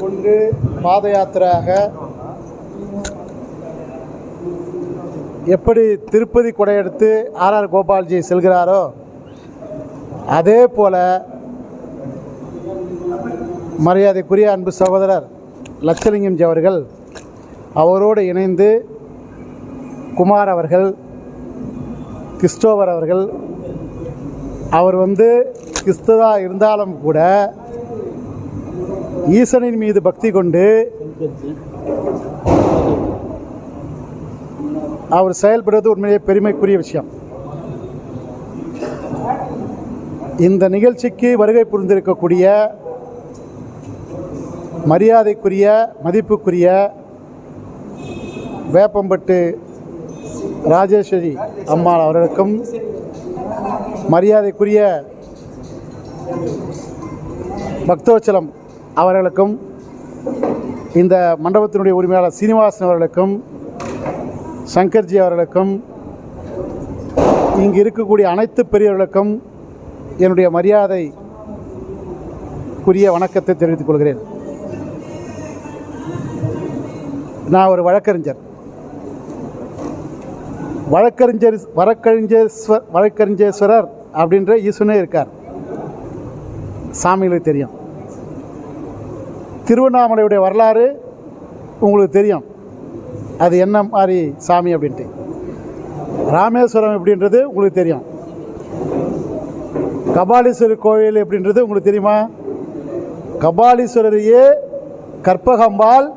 கொண்டு பாத யாத்திரையாக எப்படி திருப்பதி கொடையெடுத்து ஆர்ஆர் கோபால்ஜி செல்கிறாரோ அதே போல மரியாதைக்குரிய அன்பு சகோதரர் லட்சலிங்கம் ஜி அவர்கள் அவரோடு இணைந்து குமார் அவர்கள் கிறிஸ்டோவர் அவர்கள் அவர் வந்து கிறிஸ்துவா இருந்தாலும் கூட ஈசனின் மீது பக்தி கொண்டு அவர் செயல்படுவது உண்மையிலே பெருமைக்குரிய விஷயம். இந்த நிகழ்ச்சிக்கு வருகை புரிந்திருக்கக்கூடிய மரியாதைக்குரிய மதிப்புக்குரிய வேப்பம்பட்டு ராஜேஸ்வரி அம்மாள் அவர்களுக்கும் மரியாதைக்குரிய பக்தோச்சலம் அவர்களுக்கும் இந்த மண்டபத்தினுடைய உரிமையாளர் சீனிவாசன் அவர்களுக்கும் சங்கர்ஜி அவர்களுக்கும் இங்கு இருக்கக்கூடிய அனைத்து பெரியவர்களுக்கும் என்னுடைய மரியாதைக்குரிய வணக்கத்தை தெரிவித்துக் கொள்கிறேன் நான் ஒரு வழக்கறிஞர் வழக்கறிஞர் வழக்கறிஞர் வழக்கறிஞேஸ்வரர் அப்படின்ற ஈஸ்வரனே இருக்கார் சாமிகளுக்கு தெரியும் திருவண்ணாமலையுடைய வரலாறு உங்களுக்கு தெரியும். அது என்ன மாதிரி சாமி அப்படின்ட்டு. ராமேஸ்வரம் எப்படின்றது உங்களுக்கு தெரியும். கபாலீஸ்வரர் கோயில் எப்படின்றது உங்களுக்கு தெரியுமா? கபாலீஸ்வரரையே கற்பகம்பால்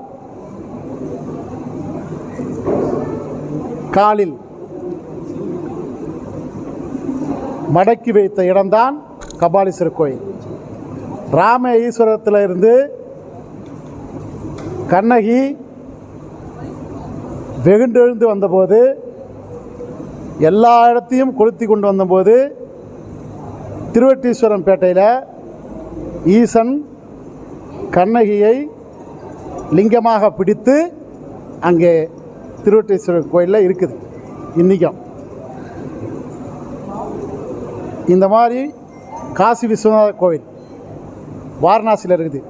காலில் மடக்கி வைத்த இடம்தான் கபாலீஸ்வரர் கோயில். ராம ஈஸ்வரத்தில் இருந்து கண்ணகி வெகுண்டெழுந்து வந்தபோது எல்லா இடத்தையும் கொளுத்தி கொண்டு வந்தபோது திருவட்டீஸ்வரம் பேட்டையில் ஈசன் கண்ணகியை லிங்கமாக பிடித்து அங்கே திருவட்டீஸ்வரர் கோயிலில் இருக்குது. இன்றைக்கும் இந்த மாதிரி காசி விஸ்வநாதர் கோவில் வாரணாசியில் இருக்குது.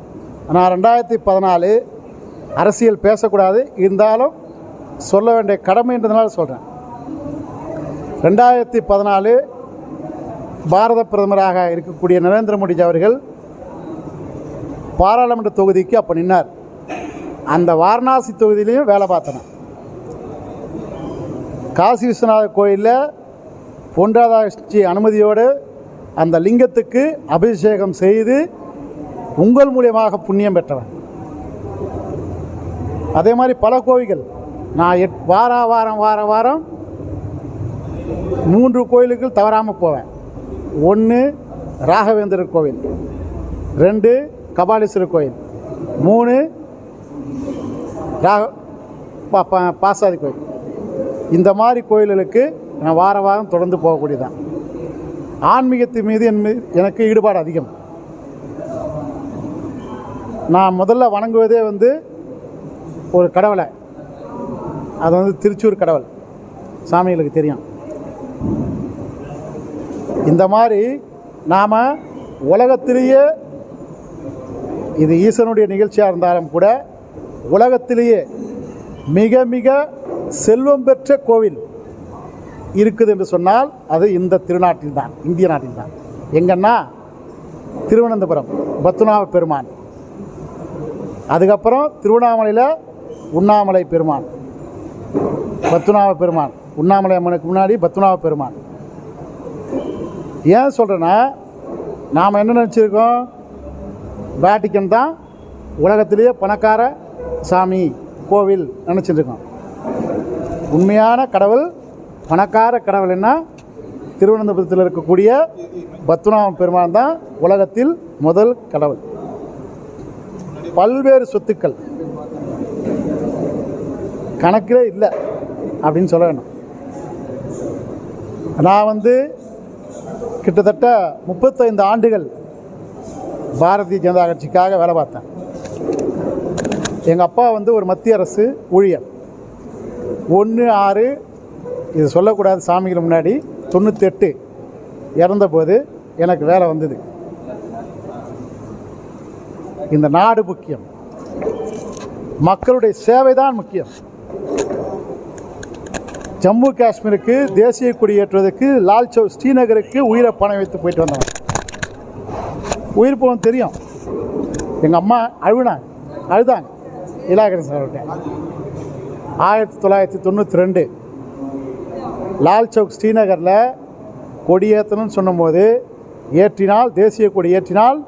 ஆனால் ரெண்டாயிரத்தி பதினாலு அரசியல் பேசக்கூடாது. இருந்தாலும் சொல்ல வேண்டிய கடமைன்றதுனால சொல்கிறேன் ரெண்டாயிரத்தி பதினாலு பாரத பிரதமராக இருக்கக்கூடிய நரேந்திர மோடிஜி அவர்கள் பாராளுமன்ற தொகுதிக்கு அப்போ நின்னார். அந்த வாரணாசி தொகுதியிலையும் வேலை பார்த்தேன். காசி விஸ்வநாதர் கோயிலில் பொன்ராதாட்சி அனுமதியோடு அந்த லிங்கத்துக்கு அபிஷேகம் செய்து உங்கள் மூலியமாக புண்ணியம் பெற்றவன் அதே மாதிரி பல கோவில்கள். நான் எட் வார வாரம் வார வாரம் மூன்று கோயிலுக்கு தவறாமல் போவேன். ஒன்று ராகவேந்திரர் கோவில். ரெண்டு கபாலீஸ்வரர் கோயில் மூணு ராக பா பாசாதி கோயில் இந்த மாதிரி கோயில்களுக்கு நான் வார வாரம் தொடர்ந்து போகக்கூடியதான் ஆன்மீகத்தின் மீது என் மீது எனக்கு ஈடுபாடு அதிகம். நான் முதல்ல வணங்குவதே வந்து ஒரு கடவுளை. அது வந்து திருச்சூர் கடவுள். சாமிகளுக்கு தெரியும். இந்த மாதிரி நாம் உலகத்திலேயே இது ஈசனுடைய நிகழ்ச்சியாக இருந்தாலும் கூட உலகத்திலேயே மிக மிக செல்வம் பெற்ற கோவில் இருக்குது என்று சொன்னால் அது இந்த திருநாட்டில் தான் இந்திய நாட்டில் தான். எங்கன்னா திருவனந்தபுரம் பத்மநாப பெருமான். அதுக்கப்புறம் திருவண்ணாமலையில் உண்ணாமலை பெருமான். பத்துனாவ பெருமான். உண்ணாமலை அம்மனுக்கு முன்னாடி பத்துனாவ பெருமான். ஏன் சொல்கிறேன்னா நாம் என்ன நினச்சிருக்கோம்? வேட்டிக்கன் தான் உலகத்திலேயே பணக்கார சாமி கோவில் நினச்சிட்டுருக்கோம் உண்மையான கடவுள் பணக்கார கடவுள் என்ன? திருவனந்தபுரத்தில் இருக்கக்கூடிய பத்மநாப பெருமான் தான் உலகத்தில் முதல் கடவுள். பல்வேறு சொத்துக்கள். கணக்கிலே இல்லை அப்படின்னு சொல்ல வேணும். நான் வந்து கிட்டத்தட்ட முப்பத்தைந்து ஆண்டுகள் பாரதிய ஜனதா கட்சிக்காக வேலை பார்த்தேன். எங்கள் அப்பா வந்து ஒரு மத்திய அரசு ஊழியர். ஒன்று ஆறு இது சொல்லக்கூடாது சாமிகள் முன்னாடி தொண்ணூத்தெட்டு இறந்தபோது எனக்கு வேலை வந்தது. இந்த நாடு முக்கியம். மக்களுடைய சேவை தான் முக்கியம். ஜம்மு காஷ்மீருக்கு தேசிய கொடி ஏற்றுவதற்கு லால் சௌக் ஸ்ரீநகருக்கு உயிரை பணம் வைத்து போயிட்டு வந்தவன். உயிர் போகும் தெரியும். எங்கள் அம்மா அழுவினாங்க அழுதாங்க. இலாகரன் சார்கிட்ட. ஆயிரத்தி தொள்ளாயிரத்தி தொண்ணூற்றி ரெண்டு. லால் சௌக் ஸ்ரீநகரில் கொடியேற்றணும்னு சொன்னபோது ஏற்றினால் தேசிய கொடி ஏற்றினால்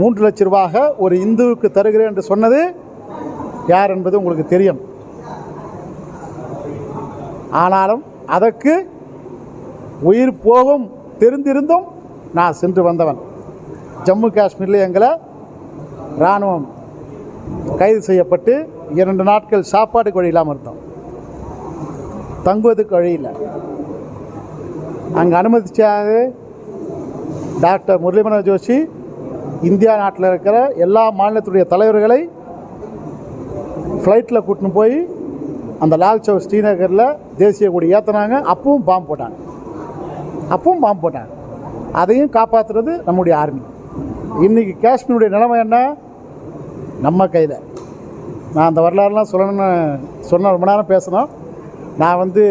மூன்று லட்ச ரூபாக ஒரு இந்துவுக்கு தருகிறேன் என்று சொன்னது யார் என்பது உங்களுக்கு தெரியும். ஆனாலும் அதற்கு உயிர் போகும் தெரிந்திருந்தும் நான் சென்று வந்தவன். ஜம்மு காஷ்மீரில் எங்களை இராணுவம் கைது செய்யப்பட்டு இரண்டு நாட்கள் சாப்பாட்டுக்கு வழி இல்லாமல் இருந்தோம். தங்குவதுக்கு வழி இல்லை. அங்கே அனுமதிச்சாது டாக்டர் முரளிமனோகர் ஜோஷி. இந்தியா நாட்டில் இருக்கிற எல்லா மாநிலத்துடைய தலைவர்களை ஃப்ளைட்டில் கூட்டின்னு போய் அந்த லால் சௌக் ஸ்ரீநகரில் தேசிய கொடி ஏற்றினாங்க அப்பவும் பாம்பு போட்டாங்க. அப்பவும் பாம்பு போட்டாங்க. அதையும் காப்பாற்றுறது நம்முடைய ஆர்மி இன்றைக்கி காஷ்மீருடைய நிலைமை என்ன? நம்ம கையில். நான் அந்த வரலாறுலாம் சொல்லணும்னு சொன்ன ரொம்ப நேரம் பேசணும். நான் வந்து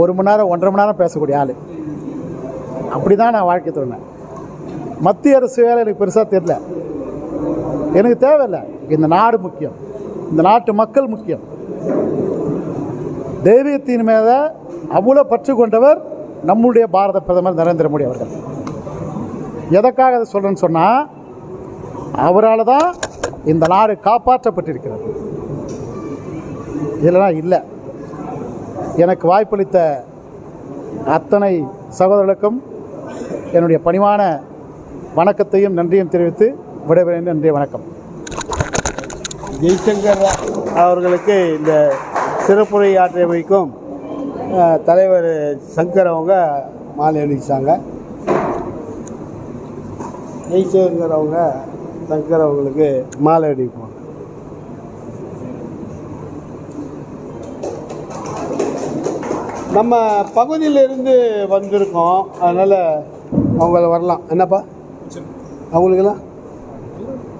ஒரு மணி நேரம் ஒன்றரை மணி நேரம் பேசக்கூடிய ஆள். அப்படி தான் நான் வாழ்க்கை தோணேன் மத்திய அரசு வேலை எனக்கு பெருசாக தெரில எனக்கு தேவையில்லை. இந்த நாடு முக்கியம். இந்த நாட்டு மக்கள் முக்கியம். தெய்வத்தின் மேலே அவ்வளோ பற்று கொண்டவர் நம்முடைய பாரத பிரதமர் நரேந்திர மோடி அவர்கள். எதற்காக அதை சொல்கிறேன்னு சொன்னால் அவரால் தான் இந்த நாடு காப்பாற்றப்பட்டிருக்கிறது. இல்லைனா இல்லை. எனக்கு வாய்ப்பளித்த அத்தனை சகோதரர்களுக்கும் என்னுடைய பணிவான வணக்கத்தையும் நன்றியும் தெரிவித்து விடைபெறேன் நன்றி வணக்கம். ஜெய்சங்கர் அவர்களுக்கு இந்த சிறப்புரை ஆற்றியமைக்கும் அஹ், தலைவர் சங்கர் அவங்க மாலை அணிச்சாங்க ஜெய்சங்கர் அவங்க சங்கர் அவங்களுக்கு மாலை அணிப்பாங்க நம்ம பகுதியிலிருந்து வந்திருக்கோம். அதனால் அவங்கள வரலாம். என்னப்பா? அவங்களுக்கெல்லாம்?